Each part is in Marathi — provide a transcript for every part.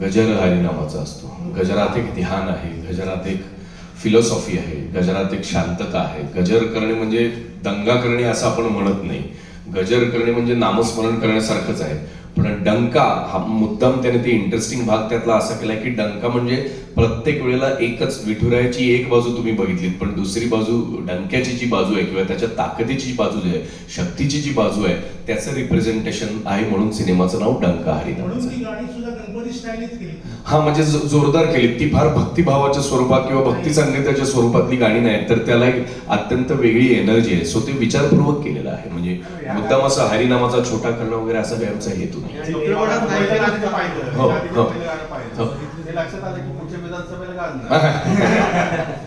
गजर हरी नावाचा असतो. गजरात एक ध्यान आहे गजरात एक फिलॉसॉफी आहे गजरात एक शांतता आहे. गजर करणे म्हणजे दंगा करणे असं आपण म्हणत नाही. गजर करणे म्हणजे नामस्मरण करण्यासारखंच आहे. डंका हा मुद्दाम त्याने ते इंटरेस्टिंग भाग त्यातला असा केलाय की डंका म्हणजे प्रत्येक वेळेला एकच विठुरायाची एक बाजू तुम्ही बघितलीत पण दुसरी बाजू डंक्याची जी बाजू आहे किंवा त्याच्या ताकदीची जी बाजू आहे शक्तीची जी बाजू आहे त्याचं रिप्रेझेंटेशन आहे म्हणून सिनेमाचं नाव डंका हरी केली. हा म्हणजे जोरदार केली ती फार भक्तिभावाच्या स्वरूपात किंवा भक्ती संगीताच्या स्वरूपातली गाणी नाहीत तर त्याला एक अत्यंत वेगळी एनर्जी आहे. सो ते विचारपूर्वक केलेलं आहे. म्हणजे मुद्दाम असं हरिनामाचा छोटा करणं वगैरे असा काही आमचा हेतू नाही. चित्रपटात नाही केलं ते पाहिलं. हो, त्याच्या आधी हो. पहिलं गाणं पाहिलं. हो. हे लक्षात आलं की पुढच्या विधानसभेला गाणं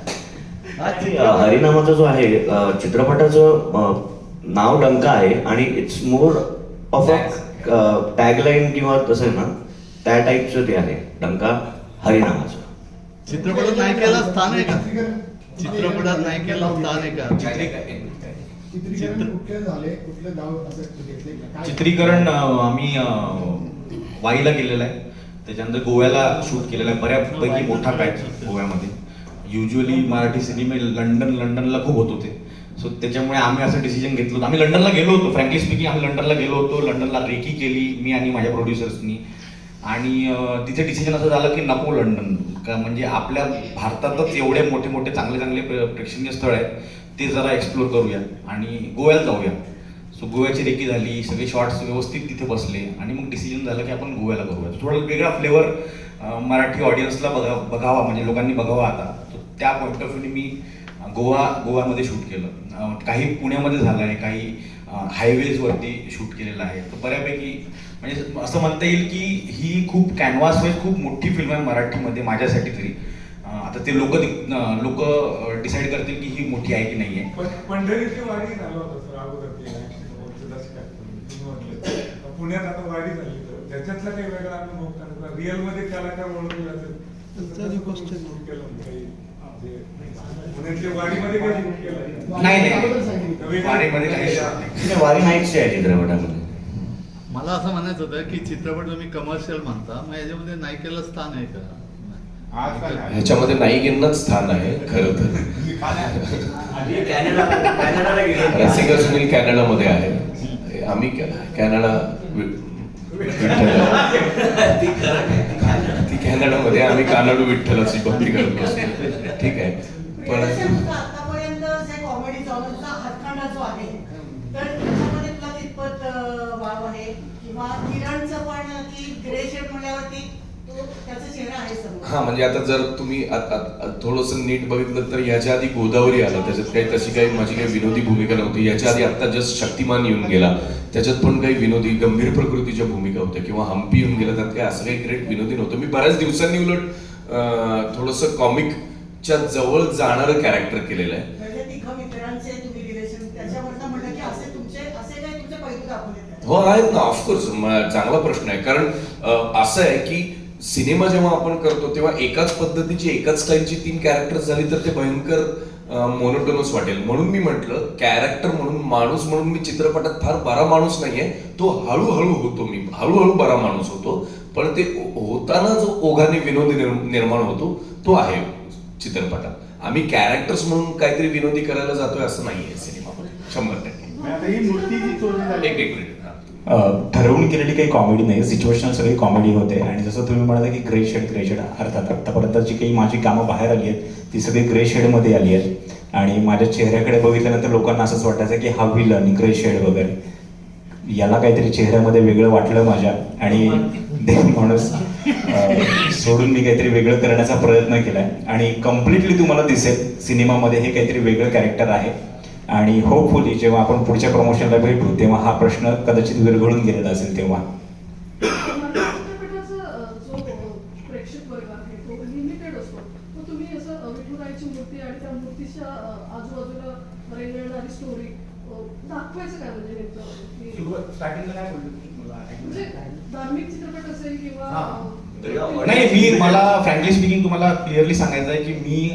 Actually, अ, हरिनामाचा जो आहे अ, चित्रपटाचं अ, नाव डंका आहे आणि it's more of a tagline किंवा तसं आहे ना त्या टाईपचं ते आहे डंका हरिनामाचं चित्रपटात नायिकेला स्थान आहे का चित्रपटात नायिकेला स्थान आहे का चित्रीकरण कुठले झाले? कुठले गाव असं घेतले का? काय- चित्रीकरण अं, आम्ही अं, वाईला केलेलं आहे. त्याच्यानंतर गोव्याला शूट केलेलं आहे. बऱ्यापैकी मोठा पॅच गोव्यामध्ये. युजली मराठी सिनेमे लंडन लंडनला खूप होत होते. सो त्याच्यामुळे आम्ही असं डिसिजन घेतलं होतं. आम्ही लंडनला गेलो होतो. फ्रँकली स्पीकिंग आम्ही लंडनला गेलो होतो. लंडनला रेकी केली मी आणि माझ्या प्रोड्युसर्सनी आणि तिथे डिसिजन असं झालं की नको लंडन. का म्हणजे आपल्या भारतातच एवढे मोठे मोठे चांगले चांगले प्रेक्षणीय स्थळ आहेत ते जरा एक्सप्लोर करूया आणि गोव्याला जाऊया. सो गोव्याची रेकी झाली सगळे शॉर्ट्स व्यवस्थित तिथे बसले आणि मग डिसिजन झालं की आपण गोव्याला करूया. थोडा वेगळा फ्लेवर मराठी ऑडियन्सला बघा बघावा म्हणजे लोकांनी बघावा आता. त्या पॉईंट ऑफ व्ह्यूने मी गोवा गोव्यामध्ये शूट केलं. काही पुण्यामध्ये झालं आहे काही हायवेजवरती शूट केलेलं आहे. तर बऱ्यापैकी म्हणजे असं म्हणता येईल की ही खूप कॅनव्हास वाईज खूप मोठी फिल्म आहे मराठीमध्ये माझ्यासाठी तरी. आता ते लोक लोक डिसाईड करतील की ही मोठी आहे की नाही आहे पंढरीची वारी झालं होतं सर अगोदर पुण्यात आता वारी झाली तर त्याच्यातला काही वेगळा अनुभव का रिअलमध्ये ओळखले गोष्ट केलं काही म्हणजे नाही नाही. वारीमध्ये काही वारी नाईटची आहे चित्रपटामध्ये. मला असं म्हणायचं होतं की चित्रपट तुम्ही कमर्शियल म्हणता मग याच्यामध्ये नायिकेला स्थान आहे का? ह्याच्यामध्ये नायिकेंनाच स्थान आहे खरं तर. रसिका सुनील कॅनडामध्ये आहे. आम्ही कॅनडा ती कॅनडामध्ये आम्ही कानाडू विठ्ठलाची भक्ती करत ठीक आहे. पण आतापर्यंत जे कॉमेडी जॉनरचा हातखंडा जो आहे तर त्याच्यामध्ये तुला कितपत अं, वाव आहे किंवा किरणचं पण की ग्रे शेड हा म्हणजे आता जर तुम्ही थोडस नीट बघितलं तर याच्या आधी गोदावरी आला. त्याच्यात काही तशी काही माझी काही विनोदी भूमिका नव्हती. याच्या आधी आता जस्ट शक्तिमान येऊन गेला. त्याच्यात पण काही विनोदी गंभीर प्रकृतीच्या भूमिका होत्या किंवा हम्पी येऊन गेला. त्यात काही असं काही ग्रेट विनोदी नव्हतं. मी बऱ्याच दिवसांनी उलट थोडस कॉमिकच्या जवळ जाणारं कॅरेक्टर केलेलं आहे म्हणजे तिघ मित्रांचे तुम्ही रिलेशन त्याच्यावरनं म्हटलं की असे तुमचे असे काही तुमचे पैलू दाखवले हो आहेत ना ऑफकोर्स चांगला प्रश्न आहे. कारण असं आहे की सिनेमा जेव्हा आपण करतो तेव्हा एकाच पद्धतीची एकाच स्टाईलची तीन कॅरेक्टर झाली तर ते भयंकर मोनोटोनस वाटेल. म्हणून मी म्हटलं कॅरेक्टर म्हणून माणूस म्हणून मी चित्रपटात फार बरा माणूस नाहीये. तो हळूहळू होतो मी. हळूहळू बरा माणूस होतो. पण ते हो- होताना जो ओघाने विनोदी निर्म- निर्माण होतो तो आहे चित्रपटात. आम्ही कॅरेक्टर्स म्हणून काहीतरी विनोदी करायला जातोय असं नाहीये सिनेमामध्ये. शंभर टक्के. ही एक एक मिनिट. ठरवून केलेली काही कॉमेडी नाही. सिच्युएशनल सगळी कॉमेडी होते. आणि जसं तुम्ही म्हणाला की ग्रे शेड ग्रे शेड अर्थात आत्तापर्यंत जी काही माझी कामं बाहेर आली आहेत ती सगळी ग्रे शेडमध्ये आली आहेत. आणि माझ्या चेहऱ्याकडे बघितल्यानंतर लोकांना असंच वाटायचं की हा विलन ग्रे शेड वगैरे. याला काहीतरी चेहऱ्यामध्ये वेगळं वाटलं माझ्या. आणि माणूस सोडून मी काहीतरी वेगळं करण्याचा प्रयत्न केलाय. आणि कम्प्लिटली तुम्हाला दिसेल सिनेमामध्ये हे काहीतरी वेगळं कॅरेक्टर आहे. आणि होपफुली जेव्हा आपण पुढच्या प्रमोशनला भेटू तेव्हा हा प्रश्न कदाचित विरघळून गेलेला असेल तेव्हा. नाही मी मला फ्रँकली स्पीकिंग तुम्हाला क्लिअरली सांगायचं आहे की मी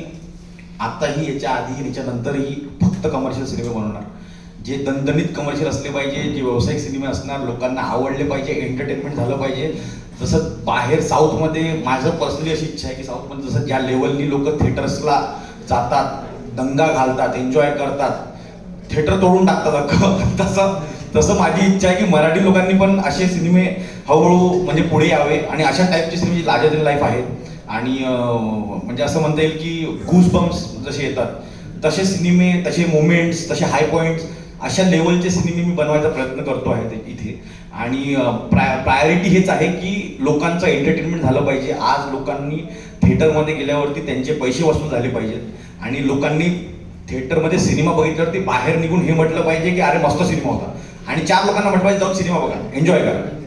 आताही याच्या आधी आणि याच्या नंतरही फक्त कमर्शियल सिनेमे बनवणार. जे दणदणीत कमर्शियल असले पाहिजे जे व्यावसायिक सिनेमे असणार लोकांना आवडले पाहिजे एंटरटेनमेंट झालं पाहिजे. तसं बाहेर साऊथमध्ये माझं पर्सनली अशी इच्छा आहे की साऊथमध्ये जसं ज्या लेवलनी लोक थिएटर्सला जातात दंगा घालतात एन्जॉय करतात थिएटर तोडून टाकतात तसं तसं माझी इच्छा आहे की मराठी लोकांनी पण असे सिनेमे हळूहळू म्हणजे पुढे यावे. आणि अशा टाईपचे सिनेमे लार्जर इन लाईफ आहेत. आणि म्हणजे असं म्हणता येईल की घूस बम्स जसे येतात. तसे सिनेमे तसे मुवमेंट्स तसे हाय पॉईंट्स अशा लेवलचे सिनेमे मी बनवायचा प्रयत्न करतो आहे ते इथे. आणि प्रायोरिटी हेच आहे की लोकांचं एंटरटेनमेंट झालं पाहिजे. आज लोकांनी थिएटरमध्ये गेल्यावरती त्यांचे पैसे वसूल झाले पाहिजेत. आणि लोकांनी थिएटरमध्ये सिनेमा बघितल्यावरती बाहेर निघून हे म्हटलं पाहिजे की अरे मस्त सिनेमा होता. आणि चार लोकांना म्हटलं पाहिजे जाऊन सिनेमा बघा. एन्जॉय करा.